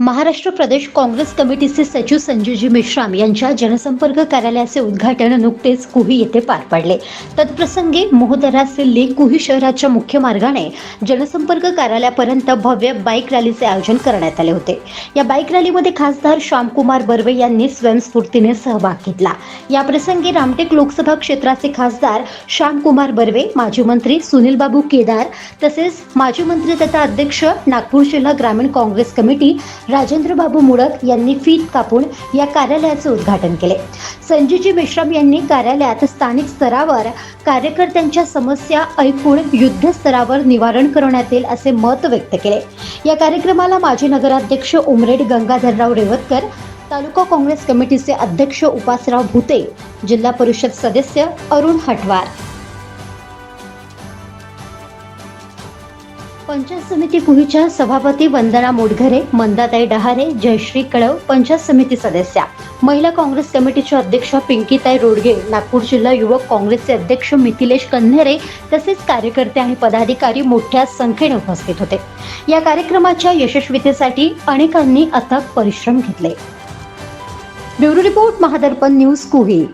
महाराष्ट्र प्रदेश काँग्रेस कमिटीचे सचिव संजयजी मेश्राम यांच्या जनसंपर्क कार्यालयाचे उद्घाटन नुकतेच कुही येथे पार पडले. तत्प्रसंगी मोहदराचे लेक कुही शहराच्या मुख्य मार्गाने जनसंपर्क कार्यालयापर्यंत भव्य बाईक रॅलीचे आयोजन करण्यात आले होते. या बाईक रॅलीमध्ये खासदार श्यामकुमार बर्वे यांनी स्वयंस्फूर्तीने सहभाग घेतला. याप्रसंगी रामटेक लोकसभा क्षेत्राचे खासदार श्यामकुमार बर्वे माजी मंत्री सुनील बाबू केदार तसेच माजी मंत्री तथा अध्यक्ष नागपूर जिल्हा ग्रामीण काँग्रेस कमिटी राजेंद्र बाबू यांनी फीत कापून या कार्यालयाचे उद्घाटन केले. संजयजी मेश्राम यांनी कार्यालयात स्थानिक स्तरावर कार्यकर्त्यांच्या समस्या ऐकून युद्ध स्तरावर निवारण करण्यात येईल असे मत व्यक्त केले. या कार्यक्रमाला माजी नगराध्यक्ष उमरेड गंगाधरराव रेवतकर तालुका काँग्रेस कमिटीचे अध्यक्ष उपासराव भुते जिल्हा परिषद सदस्य अरुण हटवार पंचायत समिती कुहीच्या सभापती वंदना मोडघरे मंदाताई डहारे जयश्री कळव पंचायत समिती सदस्या. महिला काँग्रेस कमिटीच्या अध्यक्ष पिंकीताई रोडगे नागपूर जिल्हा युवक काँग्रेसचे अध्यक्ष मिथिलेश कन्हेरे तसेच कार्यकर्ते आणि पदाधिकारी मोठ्या संख्येने उपस्थित होते. या कार्यक्रमाच्या यशस्वीतेसाठी अनेकांनी अथक परिश्रम घेतले. Bureau report Mahadarpan news Kuhi.